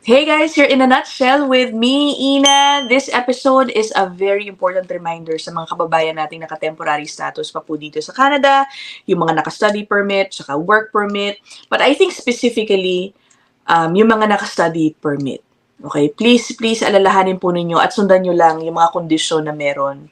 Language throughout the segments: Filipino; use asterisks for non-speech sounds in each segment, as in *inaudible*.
Hey guys, here in a nutshell with me, Ina. This episode is a very important reminder sa mga kababayan nating naka-temporary status pa po dito sa Canada, yung mga naka-study permit, saka work permit. But I think specifically, um, yung mga naka-study permit. Okay, please, please alalahanin po ninyo at sundan nyo lang yung mga kondisyon na meron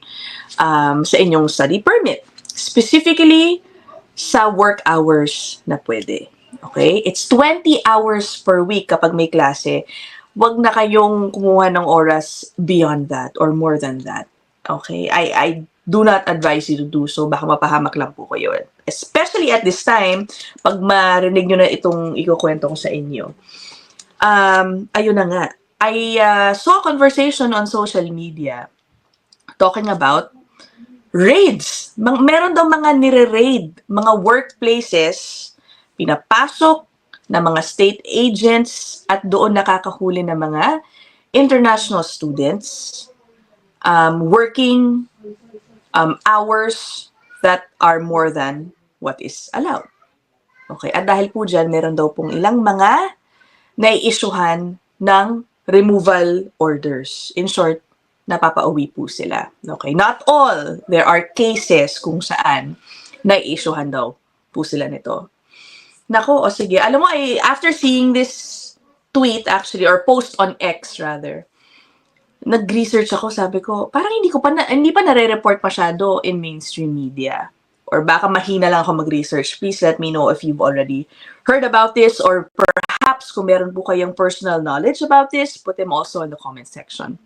um, sa inyong study permit. Specifically, sa work hours na pwede. Okay? It's 20 hours per week kapag may klase. Huwag na kayong kumuha ng oras beyond that or more than that. Okay? I, I do not advise you to do so. Baka mapahamak lang po kayo. Especially at this time, pag marinig nyo na itong ikukwento ko sa inyo. Um, ayun na nga. I uh, saw a conversation on social media talking about raids. Mang, meron daw mga nire-raid, mga workplaces pinapasok ng mga state agents at doon nakakahuli ng mga international students um, working um, hours that are more than what is allowed. Okay, at dahil po dyan, meron daw pong ilang mga nai-issuehan ng removal orders. In short, napapauwi po sila. Okay, not all. There are cases kung saan nai-issuehan daw po sila nito. Nako, o sige. Alam mo, I, after seeing this tweet actually, or post on X rather, nag-research ako, sabi ko, parang hindi ko pa na, hindi pa nare-report masyado in mainstream media. Or baka mahina lang ako mag-research. Please let me know if you've already heard about this or perhaps kung meron po kayong personal knowledge about this, put them also in the comment section.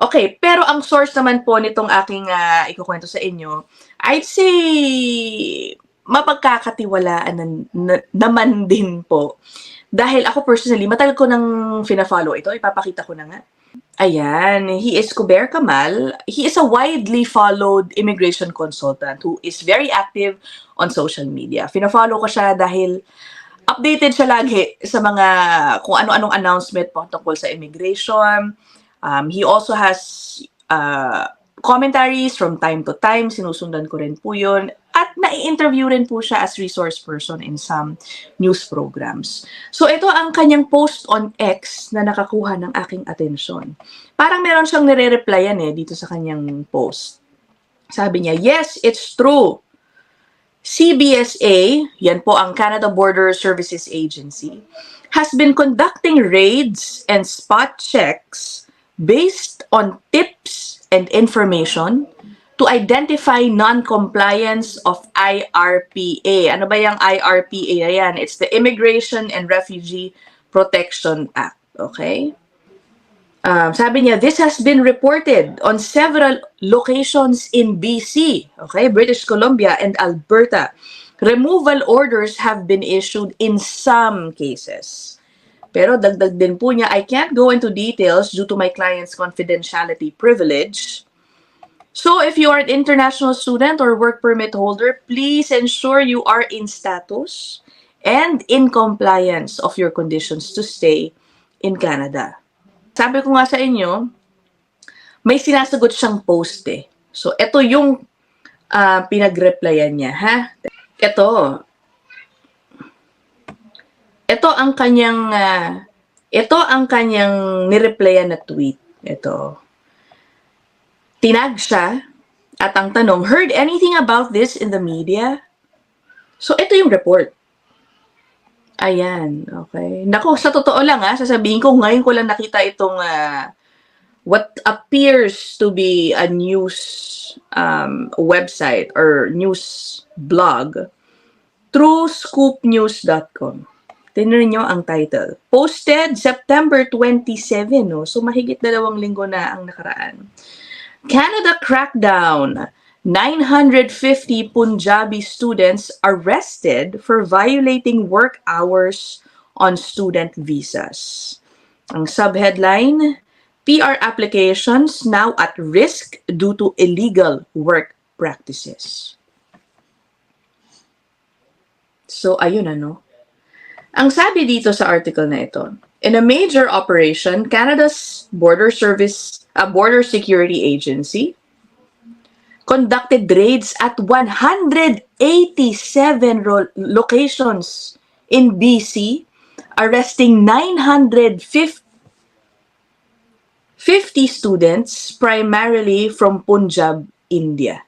Okay, pero ang source naman po nitong aking uh, ikukwento sa inyo, I'd say mapagkakatiwalaan na, na, naman din po. Dahil ako personally, matagal ko nang fina-follow ito. Ipapakita ko na nga. Ayan, he is Kuber Kamal. He is a widely followed immigration consultant who is very active on social media. Fina-follow ko siya dahil updated siya lagi sa mga kung ano-anong announcement po tungkol sa immigration. Um, he also has uh, commentaries from time to time. Sinusundan ko rin po yun. At nai-interview rin po siya as resource person in some news programs. So ito ang kanyang post on X na nakakuha ng aking atensyon. Parang meron siyang nire-replyan eh dito sa kanyang post. Sabi niya, yes, it's true. CBSA, yan po ang Canada Border Services Agency, has been conducting raids and spot checks based on tips and information to identify non-compliance of IRPA. Ano ba yung IRPA? Ayan, it's the Immigration and Refugee Protection Act. Okay? Um, sabi niya, this has been reported on several locations in BC, okay, British Columbia and Alberta. Removal orders have been issued in some cases. Pero dagdag din po niya, I can't go into details due to my client's confidentiality privilege. So if you are an international student or work permit holder, please ensure you are in status and in compliance of your conditions to stay in Canada. Sabi ko nga sa inyo, may sinasagot siyang post eh. So ito yung uh, pinag-replyan niya, ha? Ito. Ito ang kanyang uh, ito ang kanyang nireplyan na tweet. Ito tinag siya at ang tanong, heard anything about this in the media? So, ito yung report. Ayan, okay. Nako, sa totoo lang ha, sasabihin ko, ngayon ko lang nakita itong uh, what appears to be a news um, website or news blog through scoopnews.com. Tingnan nyo ang title. Posted September 27, no? So mahigit dalawang linggo na ang nakaraan. Canada crackdown. 950 Punjabi students arrested for violating work hours on student visas. Ang subheadline, PR applications now at risk due to illegal work practices. So, ayun ano. Ang sabi dito sa article na ito, in a major operation, Canada's Border Service a border security agency, conducted raids at 187 locations in BC arresting 950 50 students, primarily from Punjab, India.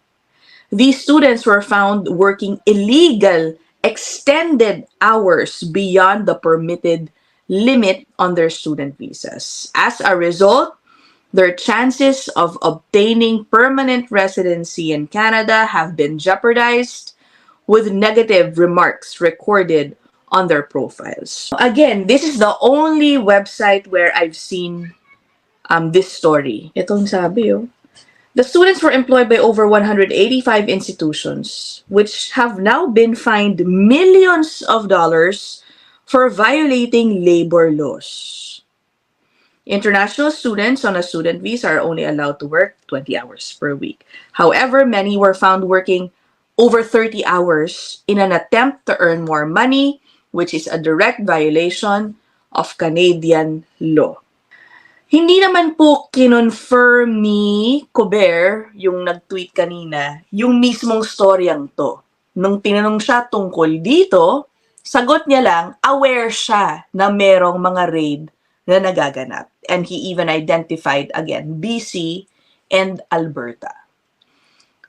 These students were found working illegal extended hours beyond the permitted limit on their student visas. As a result, their chances of obtaining permanent residency in Canada have been jeopardized with negative remarks recorded on their profiles. Again, this is the only website where I've seen um, this story. Itong sabi, oh. The students were employed by over 185 institutions, which have now been fined millions of dollars for violating labor laws. International students on a student visa are only allowed to work 20 hours per week. However, many were found working over 30 hours in an attempt to earn more money, which is a direct violation of Canadian law. Hindi naman po kinonfirm ni Cober, yung nag-tweet kanina, yung mismong storyang to. Nung tinanong siya tungkol dito, sagot niya lang, aware siya na merong mga raid na nagaganap. And he even identified, again, BC and Alberta.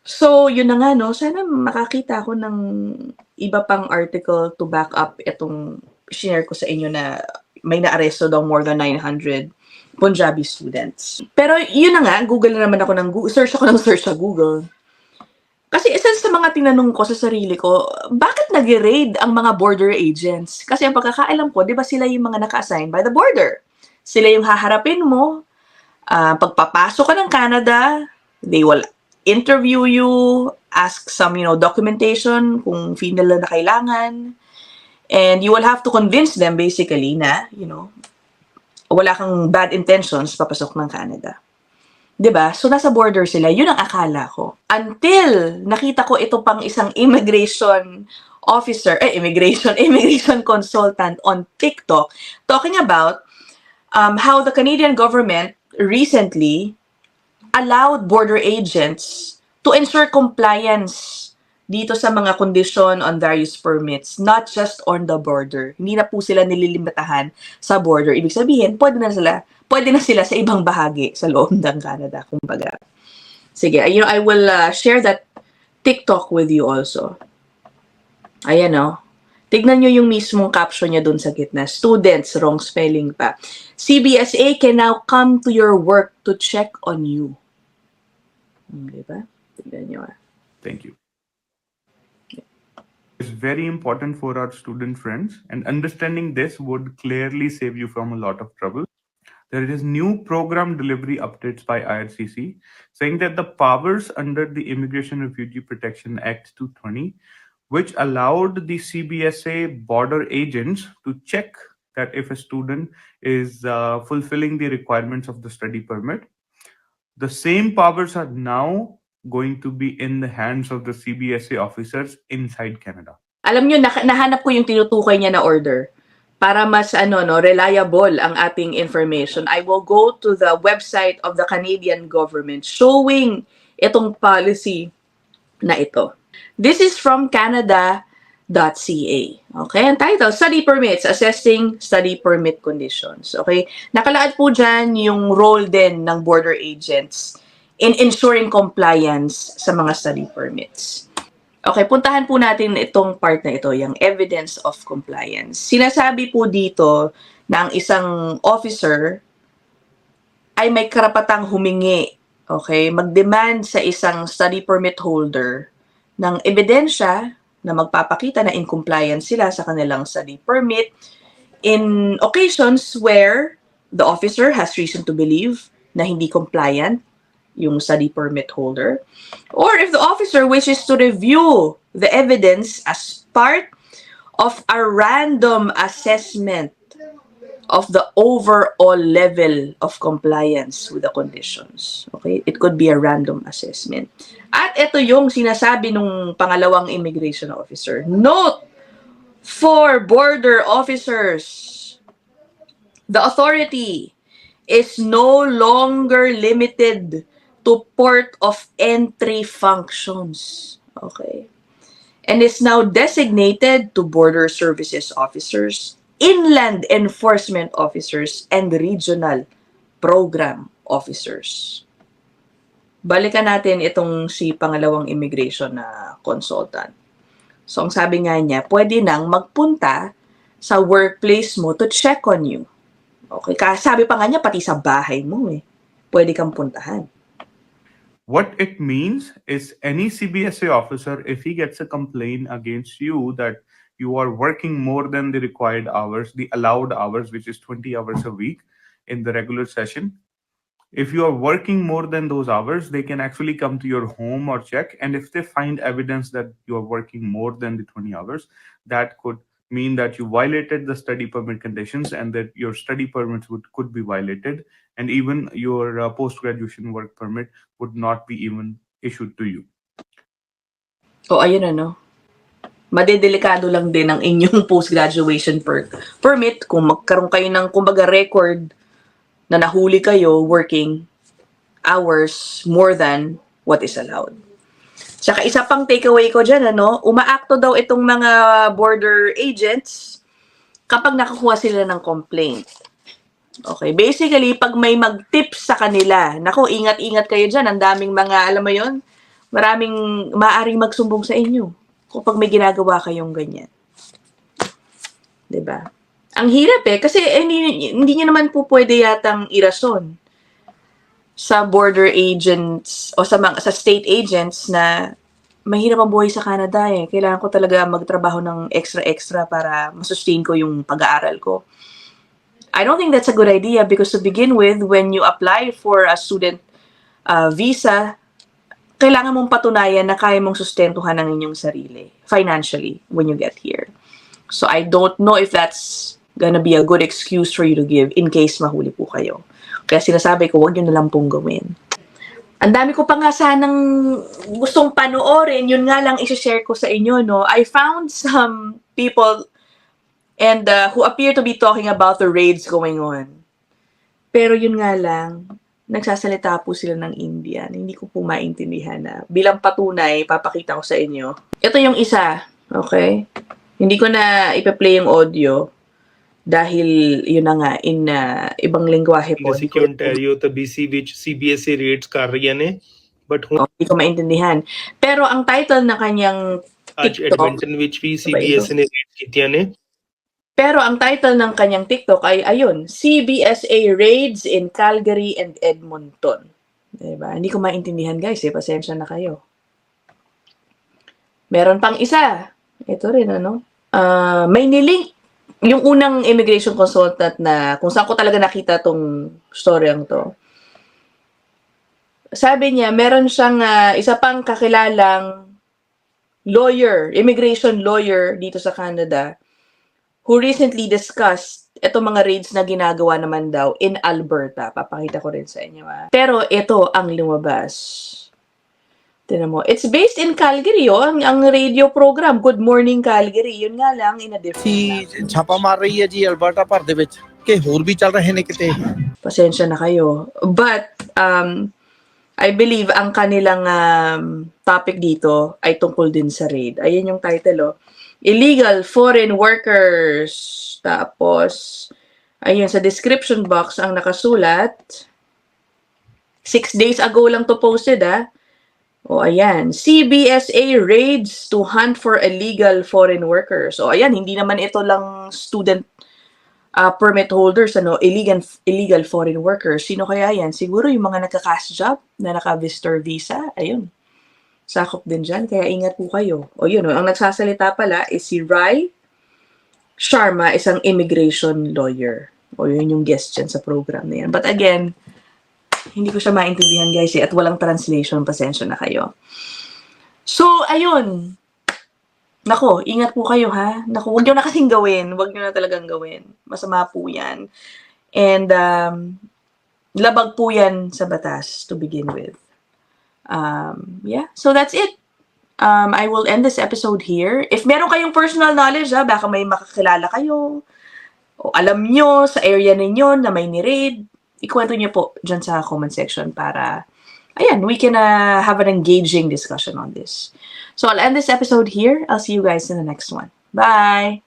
So, yun na nga, no? Sana makakita ako ng iba pang article to back up itong share ko sa inyo na may naaresto daw more than 900 Punjabi students. Pero yun na nga, Google na naman ako ng Google, search ako ng search sa Google. Kasi isa sa mga tinanong ko sa sarili ko, bakit nag-raid ang mga border agents? Kasi ang pagkakaalam ko, di ba sila yung mga naka-assign by the border? Sila yung haharapin mo. ah, pagpapasok ka ng Canada, they will interview you, ask some, you know, documentation kung nila na kailangan. And you will have to convince them basically na, you know, wala kang bad intentions papasok ng Canada. 'Di ba? So nasa border sila, 'yun ang akala ko. Until nakita ko ito pang isang immigration officer, eh immigration *laughs* immigration consultant on TikTok talking about um, how the Canadian government recently allowed border agents to ensure compliance dito sa mga condition on various permits, not just on the border. Hindi na po sila nililimitahan sa border. Ibig sabihin, pwede na sila, pwede na sila sa ibang bahagi sa loob ng Canada, kumbaga. Sige, you know, I will uh, share that TikTok with you also. Ayan, oh. Tignan nyo yung mismong caption niya dun sa gitna. Students, wrong spelling pa. CBSA can now come to your work to check on you. Hmm, Diba? Tignan nyo, ah. Thank you. It's very important for our student friends, and understanding this would clearly save you from a lot of trouble. There is new program delivery updates by IRCC saying that the powers under the Immigration Refugee Protection Act 220, which allowed the CBSA border agents to check that if a student is uh, fulfilling the requirements of the study permit, the same powers are now going to be in the hands of the CBSA officers inside Canada. alam nyo, nah- nahanap ko yung tinutukoy niya na order para mas ano no reliable ang ating information. I will go to the website of the Canadian government showing itong policy na ito. This is from canada.ca. Okay, ang title, Study Permits, Assessing Study Permit Conditions. Okay, nakalaad po dyan yung role din ng border agents in ensuring compliance sa mga study permits. Okay, puntahan po natin itong part na ito, yung evidence of compliance. Sinasabi po dito na ang isang officer ay may karapatang humingi, okay, mag-demand sa isang study permit holder ng ebidensya na magpapakita na in compliance sila sa kanilang study permit in occasions where the officer has reason to believe na hindi compliant yung study permit holder or if the officer wishes to review the evidence as part of a random assessment of the overall level of compliance with the conditions. Okay? It could be a random assessment. At ito yung sinasabi nung pangalawang immigration officer. Note for border officers, the authority is no longer limited to port of entry functions. Okay. And is now designated to border services officers inland enforcement officers and regional program officers. Balikan natin itong si pangalawang immigration na consultant. So, ang sabi nga niya, pwede nang magpunta sa workplace mo to check on you. Okay, sabi pa nga niya, pati sa bahay mo eh. Pwede kang puntahan. What it means is any CBSA officer, if he gets a complaint against you that you are working more than the required hours, the allowed hours, which is 20 hours a week in the regular session, if you are working more than those hours, they can actually come to your home or check. And if they find evidence that you are working more than the 20 hours, that could mean that you violated the study permit conditions and that your study permits would could be violated and even your uh, post graduation work permit would not be even issued to you O ayun ano, madedelikado lang din ang inyong *laughs* post-graduation per permit kung magkaroon kayo ng kumbaga record na nahuli kayo working hours more than what is allowed. Tsaka isa pang takeaway ko dyan, ano, umaakto daw itong mga border agents kapag nakakuha sila ng complaint. Okay, basically, pag may mag-tips sa kanila, nako, ingat-ingat kayo dyan, ang daming mga, alam mo yon maraming maaring magsumbong sa inyo kapag may ginagawa kayong ganyan. ba? Ang hirap eh kasi eh, hindi, hindi niya naman po pwede yatang irason sa border agents o sa mga sa state agents na mahirap ang buhay sa Canada eh. Kailangan ko talaga magtrabaho ng extra-extra para masustain ko yung pag-aaral ko. I don't think that's a good idea because to begin with, when you apply for a student uh, visa, kailangan mong patunayan na kaya mong sustentuhan ang inyong sarili financially when you get here. So I don't know if that's gonna be a good excuse for you to give in case mahuli po kayo. Kaya sinasabi ko, huwag nyo na lang pong gawin. Ang dami ko pa nga sanang gustong panoorin, yun nga lang isi-share ko sa inyo, no? I found some people and uh, who appear to be talking about the raids going on. Pero yun nga lang, nagsasalita po sila ng Indian. Hindi ko po maintindihan na. Bilang patunay, papakita ko sa inyo. Ito yung isa, okay? Hindi ko na ipe-play yung audio dahil yun na nga in uh, ibang lengguwahe po. Kasi ko Ontario ta BCBH CBSE rates kar rahi ne but oh, hindi oh, ko maintindihan. Pero ang title ng kanyang TikTok, आज Edmonton विच भी CBS ने रेट की pero ang title ng kanyang TikTok ay ayun, CBSA raids in Calgary and Edmonton. Diba? Hindi ko maintindihan guys, eh. pasensya na kayo. Meron pang isa. Ito rin ano. Ah, may nilink yung unang immigration consultant na kung saan ko talaga nakita tong storyang to. Sabi niya, meron siyang ah, isa pang kakilalang lawyer, immigration lawyer dito sa Canada who recently discussed ito mga raids na ginagawa naman daw in Alberta. Papakita ko rin sa inyo. ah. Pero ito ang lumabas. Tinan mo. It's based in Calgary, oh. Ang, ang radio program, Good Morning Calgary. Yun nga lang, in a different ਸੀ ਛਾਪਾ ਮਾਰ ਰਹੀ ਹੈ ਜੀ ਅਲਬਰਟਾ ਭਰ ਦੇ ਵਿੱਚ ਕਿ ਹੋਰ ਵੀ ਚੱਲ ਰਹੇ ਨੇ ਕਿਤੇ Pasensya na kayo. But, um, I believe ang kanilang um, topic dito ay tungkol din sa raid. Ayan yung title, oh. Illegal foreign workers. Tapos, ayun, sa description box ang nakasulat. Six days ago lang to posted, ah. O, ayan. CBSA raids to hunt for illegal foreign workers. O, ayan, hindi naman ito lang student uh, permit holders, ano, illegal, illegal foreign workers. Sino kaya yan? Siguro yung mga nagka-cash job na naka-visitor visa. Ayun. Sakop din dyan. Kaya ingat po kayo. O yun, ang nagsasalita pala is si Rai Sharma, isang immigration lawyer. O yun yung guest dyan sa program na yan. But again, hindi ko siya maintindihan guys eh, at walang translation. Pasensya na kayo. So, ayun. Nako, ingat po kayo ha. Nako, wag nyo na kasing gawin. Wag nyo na talagang gawin. Masama po yan. And, um, labag po yan sa batas to begin with. Um, yeah, so that's it. Um, I will end this episode here. If meron kayong personal knowledge, ha, baka may makakilala kayo, o alam nyo sa area ninyo na may ni-raid, ikwento nyo po dyan sa comment section para, ayan, we can uh, have an engaging discussion on this. So I'll end this episode here. I'll see you guys in the next one. Bye!